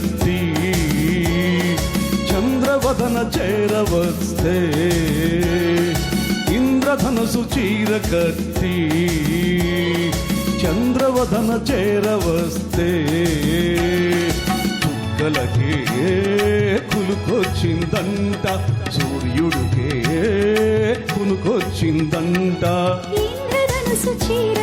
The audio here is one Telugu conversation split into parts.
ఇంద్రధనుసు చంద్రవదన చేరవస్తే ఇంద్రధనుసు చీర కత్తి చంద్రవదన చేరవస్తే చుక్కలకే కులుకొచ్చిందంట సూర్యుడికే కునుకొచ్చిందంట ఇంద్రధనుసు చీర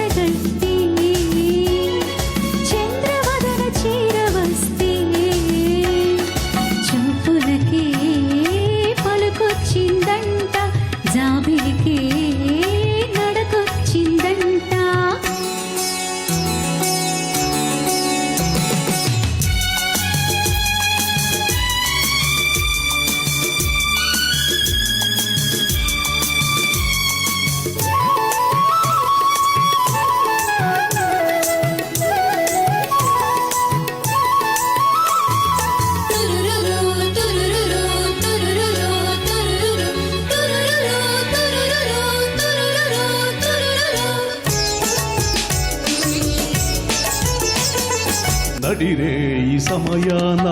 నడిరే ఈ సమయాన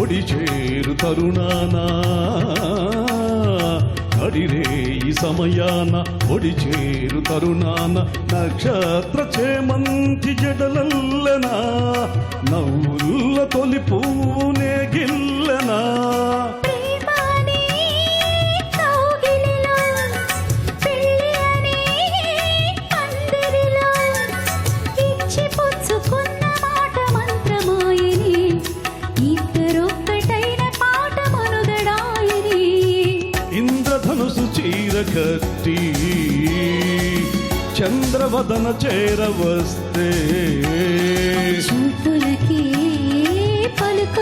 ఒడి చేరు తరుణానా. నడిరే ఈ సమయాన ఒడి చేరు తరుణాన. నక్షత్ర చేమంతి జడలల్లనా. నవ్వుల్ల తొలి చంద్రవదన చేరవస్తే చూపులకి పలుకొచ్చిందంట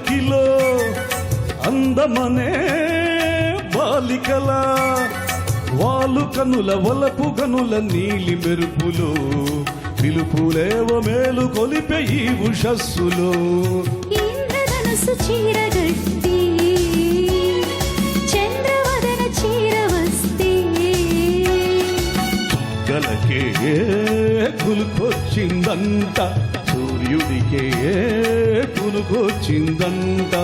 పల్లకిలో అందమనే బాలికల. వాలు కనుల వలపు గనుల నీలి మెరుపులు పిలుపులేవ మేలు కొలిపే ఈ ఉషస్సులో. ఇంద్రధనుసు చీరగట్టి చంద్రవదన చీర వస్తే. గలకే కులుకొచ్చిందంట ప్రియుడికే కులుకొచ్చిందంట